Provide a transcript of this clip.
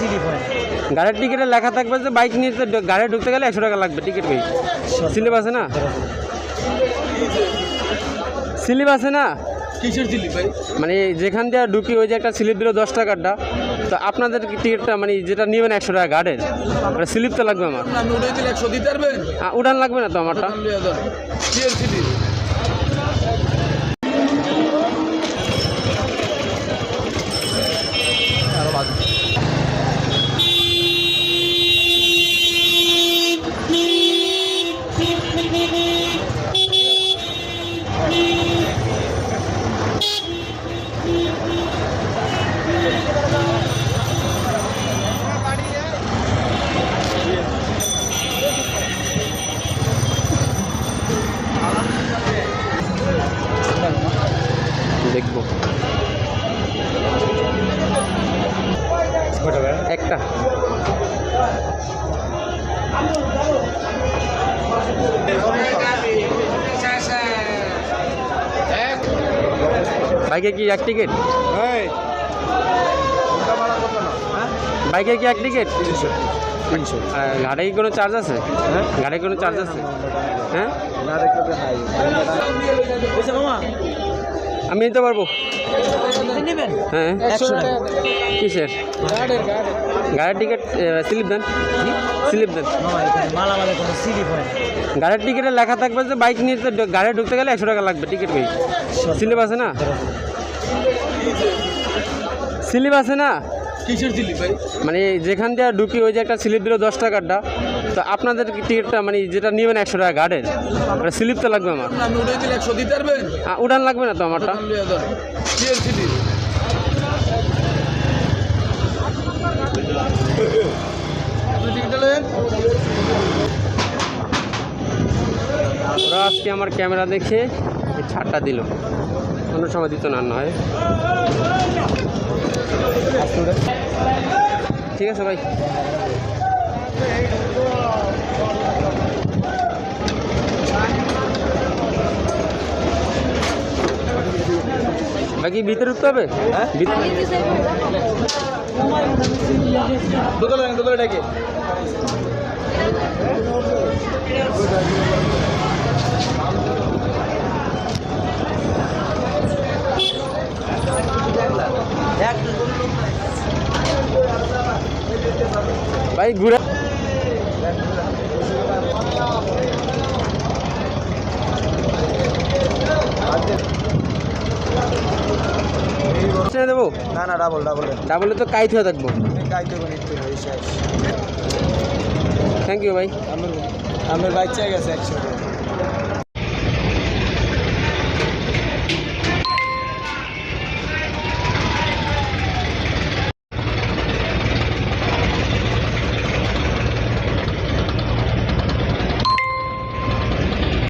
Slip হয় গাড়ির টিকিটে লেখা থাকবে যে বাইক নিয়ে গাড়ি ঢুকতে গেলে একশো টাকা লাগবে টিকিট কই স্লিপ আছে না? স্লিপ আছে না? কিসের ভাই? মানে যেখান দিয়ে ঢুকি ওই যে একটা স্লিপ দিল দশ টাকারটা তো আপনাদের টিকিটটা মানে যেটা নেবেন একশো টাকা গার্ডের স্লিপ তো লাগবে আমার। আমি একশো দিতে পারবেন? উড়ান লাগবে না তো আমারটা? বাইকে কি এক টিকিট? বাইকে কি এক টিকিট? তিনশো গাড়ি কি কোনো চার্জ আছে? গাড়ি কোনো চার্জ আছে? হ্যাঁ? আমি নিতে পারব। হ্যাঁ। কিসের? গাড়ির টিকিট স্লিপ দেন। স্লিপ দেন। হয় গাড়ির টিকিটে লেখা থাকবে যে বাইক নিয়ে গাড়ি ঢুকতে গেলে একশো টাকা লাগবে টিকিট স্লিপ আছে না? স্লিপ আছে না? কিসের দিলি ভাই? মানে যেখান দিয়ে ঢুকি ওই যে একটা স্লিপ দিল দশ টাকারটা তো আপনাদের টিকিটটা মানে যেটা নেবেন একশো টাকা গার্ডের স্লিপ তো লাগবে আমার। আমি একশো দিতে পারবেন? আ, উড়ান লাগবে না তো আমারটা? ওরা আজকে আমার ক্যামেরা দেখে ছাড়টা দিল। অন্য সময় দিত না নয়। ঠিক আছে ভাই। বাকি ভিতরে উঠতে হবে? ভিতরে দোতলা দোতলা ডাকে। ভাই ঘুরে। দেবো? না না ডাবল ডাবল ডাবলে তো কাইট হয়ে থাকব। থ্যাংক ইউ ভাই। আমার আমার বাচ্চা গেছে একশো